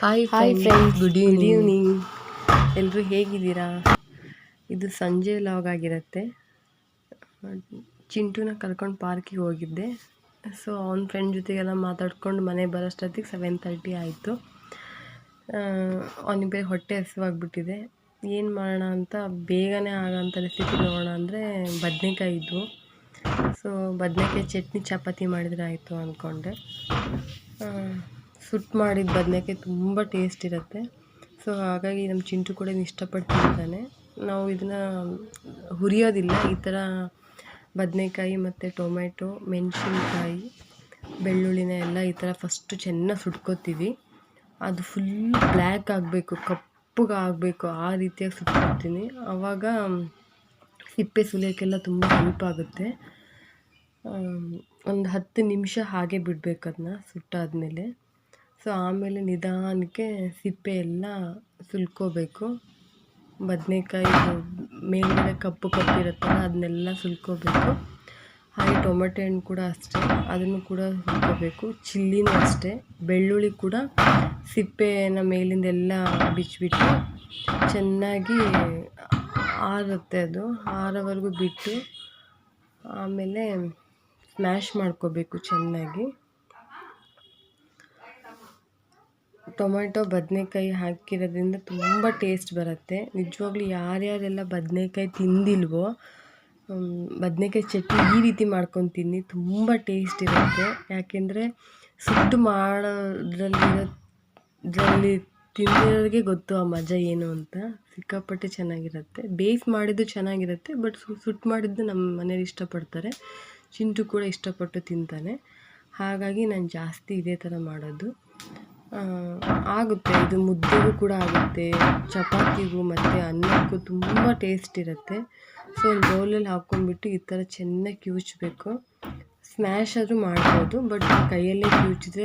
Hi hi friends good good evening evening ಎಲ್ಲರೂ ಹೇಗಿದ್ದೀರಾ? ಇದು ಸಂಜೆ ಲಾಗ್ ಆಗಿರುತ್ತೆ. ಚಿಂಟುನ ಕರ್ಕೊಂಡು ಪಾರ್ಕಿಗೆ ಹೋಗಿದ್ದೆ. ಸೊ ಅವ್ನ ಫ್ರೆಂಡ್ ಜೊತೆಗೆಲ್ಲ ಮಾತಾಡ್ಕೊಂಡು ಮನೆ ಬರೋಷ್ಟೊತ್ತಿಗೆ ಸೆವೆನ್ ತರ್ಟಿ ಆಯಿತು. ಅವನಿಗೆ ಬೇರೆ ಹೊಟ್ಟೆ ಹಸಿವಾಗ್ಬಿಟ್ಟಿದೆ. ಏನು ಮಾಡೋಣ ಅಂತ ಬೇಗನೆ ಆಗೋಂಥ ರೆಸಿಪಿ ನೋಡೋಣ ಅಂದರೆ ಬದನೆಕಾಯಿ ಇದ್ವು. ಸೊ ಬದನೆಕಾಯಿ ಚಟ್ನಿ ಚಪಾತಿ ಮಾಡಿದರೆ ಆಯಿತು ಅಂದ್ಕೊಂಡೆ ಸುಟ್ಟು ಮಾಡಿದ ಬದನೇಕಾಯಿ ತುಂಬ ಟೇಸ್ಟ್ ಇರುತ್ತೆ. ಸೊ ಹಾಗಾಗಿ ನಮ್ಮ ಚಿಂಟು ಕೂಡ ಇದನ್ನ ಇಷ್ಟಪಟ್ಟು ತಿಂತಾನೆ ನಾವು ಇದನ್ನು ಹುರಿಯೋದಿಲ್ಲ, ಈ ಥರ ಬದನೇಕಾಯಿ ಮತ್ತು ಟೊಮೆಟೊ ಮೆಣಸಿನ್ಕಾಯಿ, ಬೆಳ್ಳುಳ್ಳಿನ ಎಲ್ಲ ಈ ಥರ ಫಸ್ಟು ಚೆನ್ನಾಗಿ ಸುಟ್ಕೋತೀವಿ. ಅದು ಫುಲ್ ಬ್ಲ್ಯಾಕ್ ಆಗಬೇಕು, ಕಪ್ಪಗೆ ಆಗಬೇಕು, ಆ ರೀತಿಯಾಗಿ ಸುಟ್ಕೊತೀನಿ. ಆವಾಗ ಸಿಪ್ಪೆ ಸುಲಿಯೋಕ್ಕೆಲ್ಲ ತುಂಬ ಹೆಲ್ಪ್ ಆಗುತ್ತೆ. ಒಂದು ಹತ್ತು ನಿಮಿಷ ಹಾಗೆ ಬಿಡಬೇಕು ಅದನ್ನ ಸುಟ್ಟಾದಮೇಲೆ. ಸೊ ಆಮೇಲೆ ನಿಧಾನಕ್ಕೆ ಸಿಪ್ಪೆ ಎಲ್ಲ ಸುಲ್ಕೋಬೇಕು. ಬದನೇಕಾಯಿ ಮೇಲ್ಗಡೆ ಕಪ್ಪು ಕಪ್ಪು ಇರುತ್ತಲ್ಲ ಅದನ್ನೆಲ್ಲ ಸುಲ್ಕೋಬೇಕು. ಹಾಗೆ ಟೊಮೆಟೊ ಹಣ್ಣು ಕೂಡ ಅಷ್ಟೇ, ಅದನ್ನು ಕೂಡ ಸುಲ್ಕೋಬೇಕು. ಚಿಲ್ಲಿನೂ ಅಷ್ಟೇ, ಬೆಳ್ಳುಳ್ಳಿ ಕೂಡ ಸಿಪ್ಪೆನ ಮೇಲಿಂದೆಲ್ಲ ಬಿಚ್ಚಿಬಿಟ್ಟು ಚೆನ್ನಾಗಿ ಆರುತ್ತೆ ಅದು. ಆರೋವರೆಗೂ ಬಿಟ್ಟು ಆಮೇಲೆ ಸ್ಮ್ಯಾಶ್ ಮಾಡ್ಕೋಬೇಕು ಚೆನ್ನಾಗಿ. ಟೊಮೆಟೊ ಬದನೇಕಾಯಿ ಹಾಕಿರೋದ್ರಿಂದ ತುಂಬ ಟೇಸ್ಟ್ ಬರುತ್ತೆ. ನಿಜವಾಗ್ಲೂ ಯಾರ್ಯಾರೆಲ್ಲ ಬದನೇಕಾಯಿ ತಿಂದಿಲ್ವೋ ಬದನೇಕಾಯಿ ಚಟ್ನಿ ಈ ರೀತಿ ಮಾಡ್ಕೊಂಡು ತಿನ್ನಿ, ತುಂಬ ಟೇಸ್ಟ್ ಇರುತ್ತೆ. ಯಾಕೆಂದರೆ ಸುಟ್ಟು ಮಾಡೋದ್ರಲ್ಲಿರೋ ತಿಂದಿರೋರಿಗೆ ಗೊತ್ತು ಆ ಮಜಾ ಏನು ಅಂತ. ಸಿಕ್ಕಾಪಟ್ಟೆ ಚೆನ್ನಾಗಿರುತ್ತೆ. ಬೇಯಿಸಿ ಮಾಡಿದ್ದು ಚೆನ್ನಾಗಿರುತ್ತೆ, ಬಟ್ ಸುಟ್ಟು ಮಾಡಿದ್ದು ನಮ್ಮ ಮನೇಲಿ ಇಷ್ಟಪಡ್ತಾರೆ. ಚಿಂಟು ಕೂಡ ಇಷ್ಟಪಟ್ಟು ತಿಂತಾನೆ. ಹಾಗಾಗಿ ನಾನು ಜಾಸ್ತಿ ಇದೇ ಥರ ಮಾಡೋದು. ಆಗುತ್ತೆ. ಇದು ಮುದ್ದೆಗೂ ಕೂಡ ಆಗುತ್ತೆ. ಚಪಾತಿಗೂ ಮತ್ತು ಅನ್ನಕ್ಕೂ ತುಂಬ ಟೇಸ್ಟ್ ಇರುತ್ತೆ. ಸೊ ಒಂದು ಬೌಲಲ್ಲಿ ಹಾಕ್ಕೊಂಡ್ಬಿಟ್ಟು ಈ ಥರ ಚೆನ್ನಾಗಿ ಕಿವುಚಬೇಕು ಸ್ಮ್ಯಾಶ್ ಆದರೂ ಮಾಡ್ಬೋದು ಬಟ್ ಕೈಯಲ್ಲೇ ಕಿವುಚಿದ್ರೆ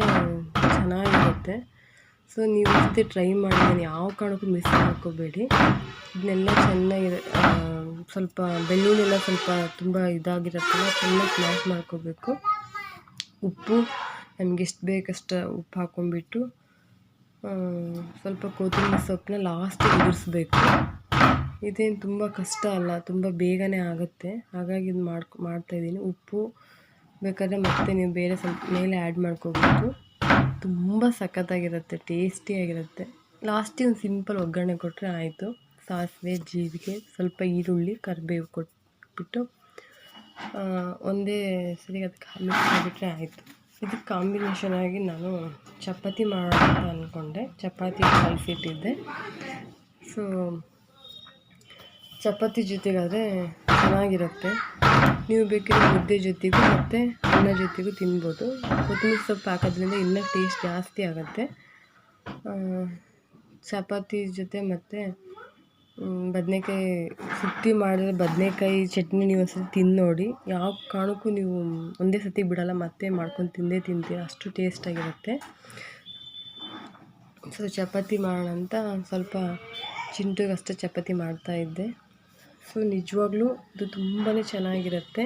ಚೆನ್ನಾಗಿರುತ್ತೆ. ಸೊ ನೀವು ಜೊತೆ ಟ್ರೈ ಮಾಡಿ, ನಾನು ಯಾವ ಕಾರಣಕ್ಕೂ ಮಿಸ್ ಮಾಡ್ಕೋಬೇಡಿ. ಇದನ್ನೆಲ್ಲ ಚೆನ್ನಾಗಿ ಸ್ವಲ್ಪ ಬೆಳ್ಳುಳ್ಳಿ ಎಲ್ಲ ಸ್ವಲ್ಪ ತುಂಬ ಇದಾಗಿರತ್ತಲ್ಲ ಚೆನ್ನಾಗಿ ಸ್ಮ್ಯಾಶ್ ಮಾಡ್ಕೋಬೇಕು. ಉಪ್ಪು ನಮ್ಗೆ ಎಷ್ಟು ಬೇಕಷ್ಟು ಉಪ್ಪು ಹಾಕೊಂಡ್ಬಿಟ್ಟು ಸ್ವಲ್ಪ ಕೊತ್ತಂಬರಿ ಸೊಪ್ಪನ್ನ ಲಾಸ್ಟಿಗೆ ಉದುರಿಸ್ಬೇಕು. ಇದೇನು ತುಂಬ ಕಷ್ಟ ಅಲ್ಲ, ತುಂಬ ಬೇಗನೆ ಆಗುತ್ತೆ. ಹಾಗಾಗಿ ಇದು ಮಾಡ್ಕೊ ಮಾಡ್ತಾಯಿದ್ದೀನಿ ಉಪ್ಪು ಬೇಕಾದರೆ ಮತ್ತೆ ನೀವು ಬೇರೆ ಸ್ವಲ್ಪ ಮೇಲೆ ಆ್ಯಡ್ ಮಾಡ್ಕೋಬೇಕು. ತುಂಬ ಸಖತ್ತಾಗಿರುತ್ತೆ ಟೇಸ್ಟಿಯಾಗಿರುತ್ತೆ ಲಾಸ್ಟಿಗೆ ಒಂದು ಸಿಂಪಲ್ ಒಗ್ಗರಣೆ ಕೊಟ್ಟರೆ ಆಯಿತು. ಸಾಸಿವೆ, ಜೀರಿಗೆ, ಸ್ವಲ್ಪ ಈರುಳ್ಳಿ, ಕರಿಬೇವು ಕೊಟ್ಬಿಟ್ಟು ಒಂದೇ ಸರಿ ಅದಕ್ಕೆ ಮಿಕ್ಸ್ ಮಾಡಿಬಿಟ್ರೆ ಆಯಿತು. ಇದಕ್ಕೆ ಕಾಂಬಿನೇಷನ್ ಆಗಿ ನಾನು ಚಪಾತಿ ಮಾಡೋಣ ಅಂತ ಅಂದ್ಕೊಂಡೆ ಚಪಾತಿ ಕಲಿಸಿಟ್ಟಿದ್ದೆ. ಸೊ ಚಪಾತಿ ಜೊತೆಗಾದರೆ ಚೆನ್ನಾಗಿರುತ್ತೆ. ನೀವು ಬೇಕಿದ್ರೆ ಮುದ್ದೆ ಜೊತೆಗೂ ಮತ್ತು ಅನ್ನ ಜೊತೆಗೂ ತಿನ್ಬೋದು. ಕೊತ್ತಂಬರಿ ಸೊಪ್ಪು ಹಾಕೋದ್ರಿಂದ ಇನ್ನೂ ಟೇಸ್ಟ್ ಜಾಸ್ತಿ ಆಗುತ್ತೆ. ಚಪಾತಿ ಜೊತೆ ಮತ್ತು ಬದನೇಕಾಯಿ ಸುತ್ತಿ ಮಾಡಿದ್ರೆ ಬದನೇಕಾಯಿ ಚಟ್ನಿ ನೀವು ಒಂದು ಸತಿ ತಿಂದು ನೋಡಿ. ಯಾವ ಕಾರಣಕ್ಕೂ ನೀವು ಒಂದೇ ಸತಿ ಬಿಡೋಲ್ಲ, ಮತ್ತೆ ಮಾಡ್ಕೊಂಡು ತಿಂದೇ ತಿಂತೀರ. ಅಷ್ಟು ಟೇಸ್ಟಾಗಿರುತ್ತೆ ಸೊ ಚಪಾತಿ ಮಾಡೋಣ ಅಂತ ಸ್ವಲ್ಪ ಚಿಂಟಿಗೆ ಅಷ್ಟೇ ಚಪಾತಿ ಮಾಡ್ತಾಯಿದ್ದೆ ಸೊ ನಿಜವಾಗ್ಲೂ ಇದು ತುಂಬಾ ಚೆನ್ನಾಗಿರುತ್ತೆ.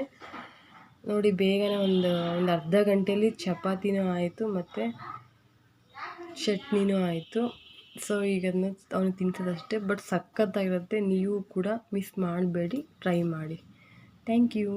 ನೋಡಿ, ಬೇಗನೆ ಒಂದು ಒಂದು ಅರ್ಧ ಗಂಟೆಯಲ್ಲಿ ಚಪಾತಿನೂ ಆಯಿತು, ಮತ್ತು ಚಟ್ನಿನೂ ಆಯಿತು. ಸೊ ಈಗ ಅದನ್ನ ಅವನು ತಿನ್ಸೋದಷ್ಟೇ ಬಟ್ ಸಖತ್ತಾಗಿರುತ್ತೆ. ನೀವು ಕೂಡ ಮಿಸ್ ಮಾಡಬೇಡಿ ಟ್ರೈ ಮಾಡಿ. Thank you